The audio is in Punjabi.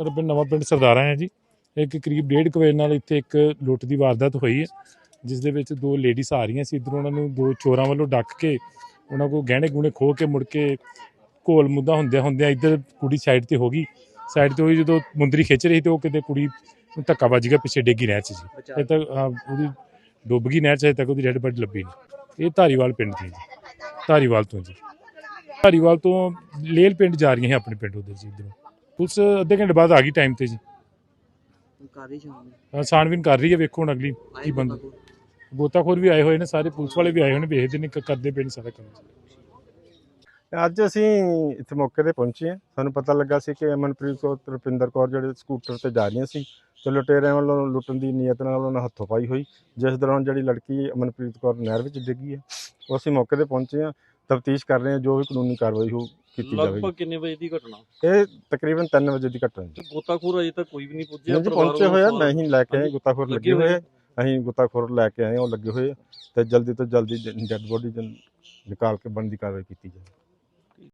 ਮੇਰਾ ਪਿੰਡ ਨਵਾਂ ਪਿੰਡ ਸਰਦਾਰਾ ਹੈ ਜੀ। ਇੱਕ ਕਰੀਬ ਡੇਢ ਕੁ ਵਜੇ ਨਾਲ ਇੱਥੇ ਇੱਕ ਲੁੱਟ ਦੀ ਵਾਰਦਾਤ ਹੋਈ ਹੈ ਜਿਸ ਦੇ ਵਿੱਚ ਦੋ ਲੇਡੀਜ਼ ਆ ਰਹੀਆਂ ਸੀ। ਇੱਧਰੋਂ ਉਹਨਾਂ ਨੂੰ ਦੋ ਚੋਰਾਂ ਵੱਲੋਂ ਡੱਕ ਕੇ ਉਹਨਾਂ ਕੋਲ ਗਹਿਣੇ ਗੁਣੇ ਖੋਹ ਕੇ ਮੁੜ ਕੇ ਘੋਲ ਮੁੱਦਾ ਹੁੰਦਿਆਂ ਹੁੰਦਿਆਂ ਇੱਧਰ ਕੁੜੀ ਸਾਈਡ ਤੇ ਹੋ ਗਈ। ਸਾਈਡ ਤੇ ਹੋਈ ਜਦੋਂ ਮੁੰਦਰੀ ਖਿੱਚ ਰਹੀ ਤੇ ਉਹ ਕਿਤੇ ਕੁੜੀ ਨੂੰ ਧੱਕਾ ਵੱਜ ਗਿਆ ਪਿੱਛੇ ਡੇਗੀ ਨਹਿਰ 'ਚ ਜੀ ਇਹ ਤੱਕ ਉਹਦੀ ਡੁੱਬ ਗਈ ਨਹਿਰ 'ਚ ਹਜੇ ਤੱਕ ਉਹਦੀ ਡੈਡ ਬੋਡੀ ਲੱਭੀ ਨਹੀਂ। ਇਹ ਧਾਰੀਵਾਲ ਪਿੰਡ ਦੀ ਜੀ। ਧਾਰੀਵਾਲ ਤੋਂ ਜੀ। ਧਾਰੀਵਾਲ ਤੋਂ ਲੇਲ ਪਿੰਡ ਜਾ ਰਹੀਆਂ ਹੈ ਆਪਣੇ ਪਿੰਡ ਉਧਰ ਜੀ ਇੱਧਰੋਂ। ਪੁਲਿਸ ਅੱਧੇ ਘੰਟੇ ਬਾਅਦ ਆ ਗਈ ਟਾਈਮ ਤੇ ਜੀ। ਕਰ ਰਹੀ ਸ਼ਾਮ ਛਾਣਬੀਨ ਕਰ ਰਹੀ ਹੈ ਵੇਖੋ ਹੁਣ ਅਗਲੀ ਕੀ ਬੰਦ ਗੋਤਾਖੋਰ। ਵੀ ਆਏ ਹੋਏ ਨੇ ਸਾਰੇ ਪੁਲਿਸ ਵਾਲੇ ਵੀ ਆਏ ਹੋਏ ਨੇ ਵੇਖਦੇ ਨੇ ਕ- ਕਰਦੇ ਪਏ ਨੇ ਸਾਰਾ ਕੰਮ। ਅੱਜ ਅਸੀਂ ਇੱਥੇ ਮੌਕੇ ਤੇ ਪਹੁੰਚੇ ਹਾਂ। ਸਾਨੂੰ ਪਤਾ ਲੱਗਾ ਸੀ ਕਿ ਅਮਨਪ੍ਰੀਤ ਕੌਰ ਤੇ ਰੁਪਿੰਦਰ ਕੌਰ ਜਿਹੜੇ ਸਕੂਟਰ ਤੇ ਜਾ ਰਹੀਆਂ ਸੀ ਤੇ ਲੁਟੇਰਿਆਂ ਵੱਲੋਂ ਲੁੱਟਣ ਦੀ ਨੀਅਤ ਨਾਲ ਉਹਨਾਂ ਹੱਥੋਂ ਪਾਈ ਹੋਈ ਜਿਸ ਦੌਰਾਨ ਜਿਹੜੀ ਲੜਕੀ ਅਮਨਪ੍ਰੀਤ ਕੌਰ ਨਹਿਰ ਵਿੱਚ ਡਿੱਗੀ ਹੈ ਉਹ ਅਸੀਂ ਮੌਕੇ ਤੇ ਪਹੁੰਚੇ ਹਾਂ ਤਫਤੀਸ਼ ਕਰ ਰਹੇ ਹਾਂ ਜੋ ਵੀ ਕਾਨੂੰਨੀ ਕਾਰਵਾਈ ਹੋ ਕੀਤੀ ਜਾਵੇਗੀ। ਲਗਭਗ ਕਿੰਨੇ ਵਜੇ ਦੀ ਘਟਨਾ? ਇਹ ਤਕਰੀਬਨ 3 ਵਜੇ ਦੀ ਘਟਨਾ ਹੈ ਗੋਤਾਖੋਰ ਅਜੇ ਤੱਕ ਕੋਈ ਵੀ ਨਹੀਂ ਪੁੱਜਿਆ ਪਰਿਵਾਰ ਪਹੁੰਚੇ ਵੱਲੋਂ ਹੋਏ ਆ ਸਵਾਲ- ਨਹੀਂ ਲੈ ਕੇ ਆਏ ਗੁੱਤਾਖੋਰ ਲੱਗੇ ਹੋਏ ਆ? ਅਸੀਂ ਗੁੱਤਾਖੋਰ ਲੈ ਕੇ ਆਏ ਹਾਂ, ਉਹ ਲੱਗੇ ਹੋਏ ਤੇ ਜਲਦੀ ਤੋਂ ਜਲਦੀ ਡੈੱਡ ਬੋਡੀ ਨਿਕਾਲ ਕੇ ਬਣਦੀ ਕਾਰਵਾਈ ਕੀਤੀ ਜਾਵੇ।